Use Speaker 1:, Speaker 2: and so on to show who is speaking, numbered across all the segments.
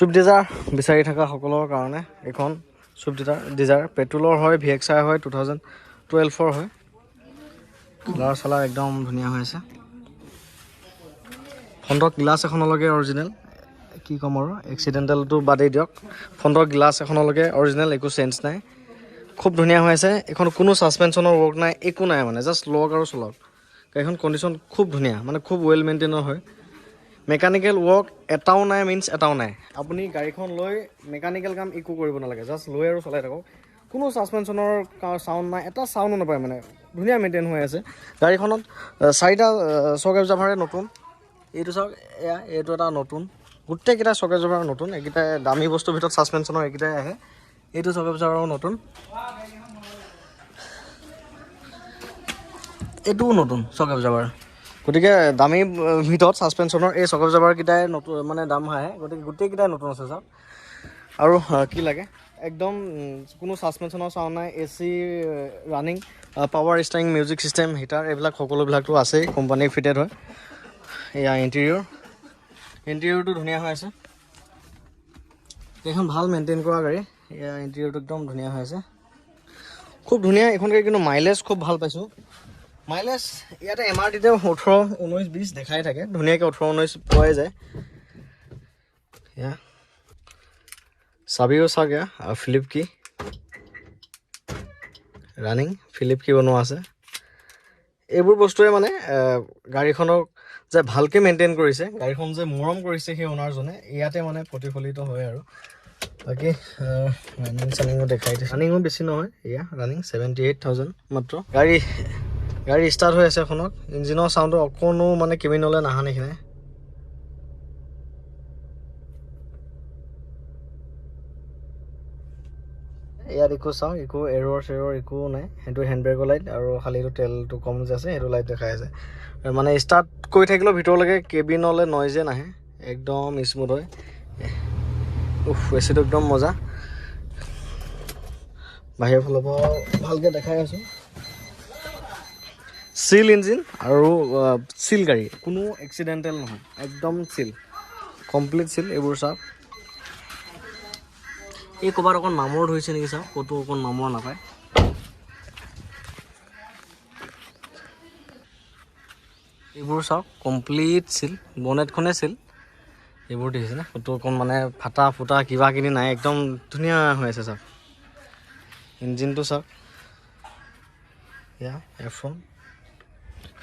Speaker 1: Swift Dzire বিচাৰি থকা সকলৰ কাৰণে এইখন চুইফ্ট ডিজাৰ ডিজাৰ পেট্ৰলৰ হয় ভি এক্স আই হয় টু থাউজেণ্ড টুৱেলভৰ হয়। কালাৰ চালাৰ একদম ধুনীয়া হৈ আছে। ফ্ৰণ্টৰ গ্লাছ এখনলৈকে অৰিজিনেল কি ক'ম আৰু এক্সিডেণ্টেলটো বাদেই দিয়ক। ফ্ৰণ্টৰ গ্লাছ এখনলৈকে অৰিজিনেল একো চেঞ্জ নাই। খুব ধুনীয়া হৈ আছে। এইখন কোনো ছাছপেনশ্যনৰ ৱৰ্ক নাই একো নাই মানে জাষ্ট লওক আৰু চলক। গাড়ীখন কণ্ডিশ্যন খুব ধুনীয়া মানে খুব ৱেল মেইনটেইনৰ হয়। মেকানিকেল ৱৰ্ক এটাও নাই মিনছ এটাও নাই। আপুনি গাড়ীখন লৈ মেকানিকেল কাম একো কৰিব নালাগে জাষ্ট লৈ আৰু চলাই থাকক। কোনো ছাছপেনশ্যনৰ চাউণ্ড নাই এটা চাউণ্ডো নাপায় মানে ধুনীয়া মেইনটেইন হৈ আছে। গাড়ীখনত চাৰিটা চক এবজাৰ্ভাৰে নতুন। এইটো চাওক এয়া এইটো এটা নতুন। গোটেইকেইটা চক এবজাৰ্ভাৰ নতুন এইকেইটাই দামী বস্তুৰ ভিতৰত ছাছপেনশ্যনৰ এইকেইটাই আহে। এইটো চক এবজাৰ্ভাৰো নতুন। এইটোও নতুন চক এবজাৰ্ভাৰ গতিকে দামী আহ, ভিতৰত ছাছপেনশ্যনৰ এই চক এবজাৰ্ভাৰকেইটাই নতুন মানে দাম আহে গতিকে গোটেইকেইটাই নতুন আছে চাওক আৰু কি লাগে? একদম কোনো ছাছপেনশ্যনৰ চাউণ্ড নাই A C running power steering music system heater এইবিলাক সকলোবিলাকতো আছেই কোম্পানী ফিটেড হয়। এয়া ইণ্টেৰিয়ৰ ইণ্টেৰিয়ৰটো ধুনীয়া হৈ আছে। এইখন ভালো মেইনটেইন কৰা গাড়ী। এয়া ইণ্টেৰিয়ৰটো একদম ধুনীয়া হৈ আছে। খুব ধুনীয়া এইখন গাড়ী কিন্তু মাইলেজ খুব ভালো পাইছোঁ। মাইলেজ ইয়াতে এম আৰ টিতে ওঠৰ ঊনৈছ বিছ দেখাই থাকে। ধুনীয়াকৈ ওঠৰ ঊনৈছ পোৱাই যায়। চাবিও চাওক এয়া ফিলিপ কি? ৰানিং ফিলিপ কি বনোৱা আছে? এইবোৰ বস্তুৱে মানে গাড়ীখনক যে ভালকৈ মেইনটেইন কৰিছে গাড়ীখন যে মৰম কৰিছে সেই অ'নাৰজনে ইয়াতে মানে প্ৰতিফলিত হয় আৰু। বাকী ৰানিং চানিঙো দেখাই দিছে। ৰানিঙো বেছি নহয় এয়া ৰানিং ছেভেণ্টি এইট থাউজেণ্ড মাত্ৰ। গাড়ী গাড়ী ষ্টাৰ্ট হৈ আছে এখনত। ইঞ্জিনৰ চাউণ্ডটো অকণো মানে কিমিনলৈ নাহা নিচিনাই। ইয়াত একো চাওঁ একো এৰৰ চেৰৰ একো নাই। সেইটো হেণ্ড ব্ৰেকৰ লাইট আৰু খালি এইটো তেলটো কম যে আছে সেইটো লাইট দেখাই আছে। মানে ষ্টাৰ্ট কৰি থাকিলেও ভিতৰলৈকে কেবিনলৈ নইজে নাহে একদম স্মুথ হয়। উফ এচিটো একদম মজা। বাহিৰৰ ফালৰ পৰা ভালকৈ দেখাই আছোঁ। চিল ইঞ্জিন আৰু চিল গাড়ী। কোনো এক্সিডেণ্টেল নহয় একদম চিল কমপ্লিট চিল এইবোৰ চাওক। এই ক'ৰবাত অকণ মামৰ ধৰিছে নেকি চাওক ক'তো অকণ মামৰ নাপায়। এইবোৰ চাওক কমপ্লিট চিল বনেটখনে চিল এইবোৰ দেখিছেনে ক'তো অকণ মানে ফাটা ফুটা কিবা কিনি নাই একদম ধুনীয়া হৈ আছে চাওক। ইঞ্জিনটো চাওক। এয়া এফ্ৰন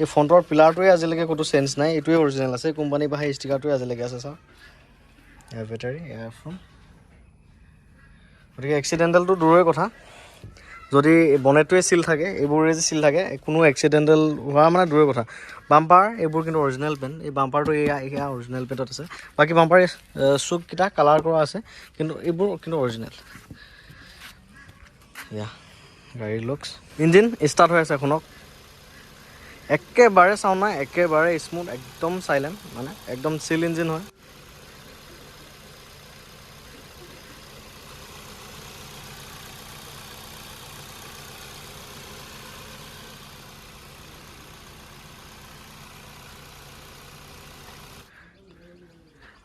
Speaker 1: এই ফ্ৰণ্টৰ পিলাৰটোৱে আজিলৈকে ক'তো চেঞ্জ নাই এইটোৱে অৰিজিনেল আছে কোম্পানীৰ পৰা সেই ষ্টিকাৰটোৱে আজিলৈকে আছে চাওক। এয়াৰ বেটাৰী এয়াৰ ফোন গতিকে এক্সিডেণ্টেলটো দূৰৰে কথা। যদি বনেটটোৱে চিল থাকে এইবোৰে যে চিল থাকে কোনো এক্সিডেণ্টেল হোৱা মানে দূৰৰে কথা। বাম্পাৰ এইবোৰ কিন্তু অৰিজিনেল পেণ্ট এই বাম্পাৰটো এয়া এয়া অৰিজিনেল পেণ্টত আছে। বাকী বাম্পাৰ চুককেইটা কালাৰ কৰা আছে কিন্তু এইবোৰ কিন্তু অৰিজিনেল এয়া গাড়ীৰ লুকছ ইঞ্জিন ষ্টাৰ্ট হৈ আছে এখনক। একেবাৰে চাউণ্ড নাই একেবাৰে স্মুথ একদম চাইলেণ্ট মানে একদম চিল ইঞ্জিন হয়।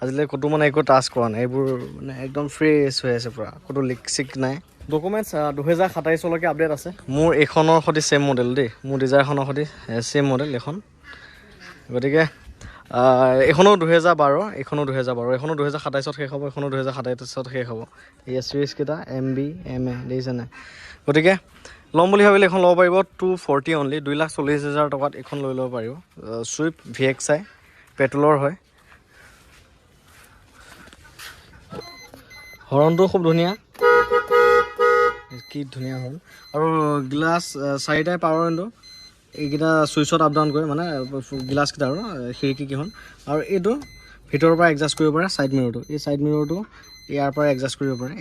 Speaker 1: আজিলৈ ক'তো মানে একো টাচ কৰা নাই এইবোৰ মানে একদম ফ্ৰেছ হৈ আছে পূৰা ক'তো লিক চিক নাই। ডকুমেণ্টছ দুহেজাৰ সাতাইছলৈকে আপডেট আছে। মোৰ এইখনৰ সৈতে ছেইম মডেল দেই মোৰ ডিজায়াৰখনৰ সৈতে ছেইম মডেল এইখন। গতিকে এইখনো দুহেজাৰ বাৰ এইখনো দুহেজাৰ বাৰ এইখনো দুহেজাৰ সাতাইছত শেষ হ'ব এইখনো দুহেজাৰ সাতাইছত শেষ হ'ব। এই চিৰিজকেইটা এম বি এম এ দেখিছেনে গতিকে ল'ম বুলি ভাবিলে এইখন ল'ব পাৰিব টু ফৰ্টি অনলি দুই লাখ চল্লিছ হাজাৰ টকাত এইখন লৈ ল'ব পাৰিব। চুইফ্ট ভি এক্স আই পেট্ৰলৰ হয়। হৰণটো খুব ধুনীয়া। কি ধুনীয়া হৰণ আৰু গ্লাছ চাৰিটাই পাৱাৰ উইণ্ড' এইকেইটা ছুইচত আপ ডাউন কৰে মানে গ্লাছকেইটা আৰু খিৰিকীকেইখন আৰু এইটো ভিতৰৰ পৰা এডজাষ্ট কৰিব পাৰে ছাইড মিৰৰটো এই ছাইড মিৰৰটো ইয়াৰ পৰা এডজাষ্ট কৰিব পাৰে।